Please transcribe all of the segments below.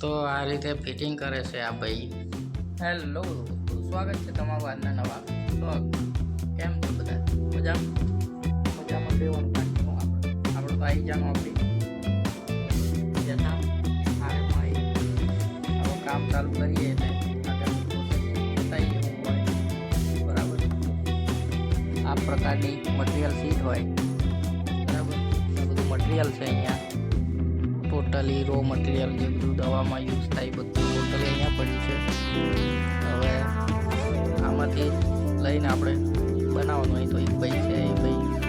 તો આ રીતે ફિટિંગ કરે છે આ ભાઈ. હેલો સ્વાગત છે તમારું આજના નવા બ્લોગ કેમ છો બધા? મજા મજામાં બેવાનું હું આપણે. આપણે તો આવી હવે કામ ચાલુ કરીએ એટલે બરાબર? આ પ્રકારની મટીરિયલ સીટ હોય. બરાબર? બધું મટીરિયલ છે અહીંયા. ટોટલી રો મટીરિયલ જે બધું દવામાં યુઝ થાય, બધું ટોટલી અહીંયા પડ્યું છે. હવે આમાંથી લઈને આપણે બનાવવાનું. હોય તો એક ભાઈ છે એ ભાઈ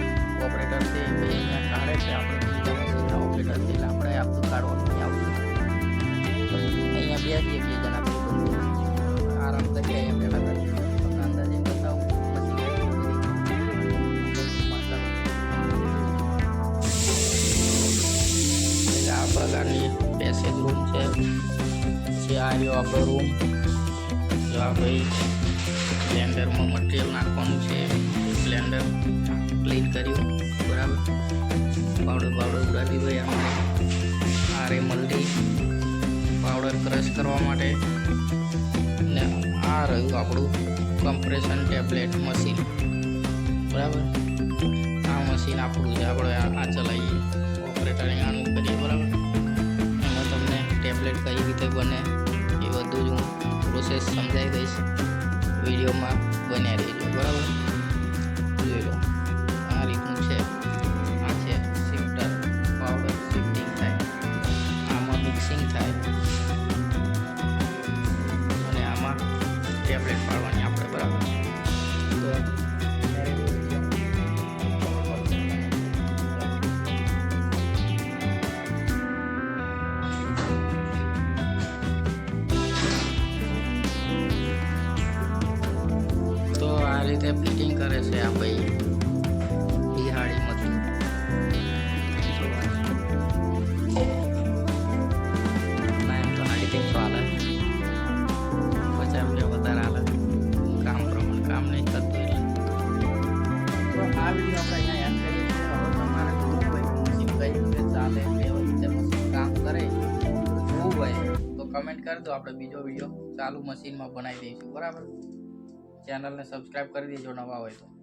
પ્રકારની પેસેજ રૂમ છે. જે આ રહ્યો આપણો રૂમ જો આ ભાઈ બ્લેન્ડરમાં મટીરિયલ નાખવાનું છે. બ્લેન્ડર ક્લીન કર્યું. બરાબર? પાવડર પાવડર ઉડાડી ભાઈ આપણે. આ રે મલ્ટી પાવડર ક્રશ કરવા માટે. ને આ રહ્યું આપણું કમ્પ્રેશન ટેબ્લેટ મશીન બરાબર? આ મશીન આપણું છે. આપણે આ ચલાવીએ. ટેબ્લેટ કઈ રીતે બને એ બધું જ હું પ્રોસેસ સમજાવી દઈશ. વિડીયોમાં બન્યા રહીજો, બરાબર? જોઈ લો, આ રીતનું છે. આ છે શિફ્ટર પાવડર શિફ્ટિંગ થાય. આમાં મિક્સિંગ થાય. અને આમાં ટેબ્લેટ પાડવાની કામ કરે, જોવું હોય તો કમેન્ટ કરી દો. આપણે બીજો વીડિયો ચાલુ મશીનમાં બનાવી દઈશું. બરાબર? ચેનલને સબસ્ક્રાઈબ કરી દેજો નવા હોય તો.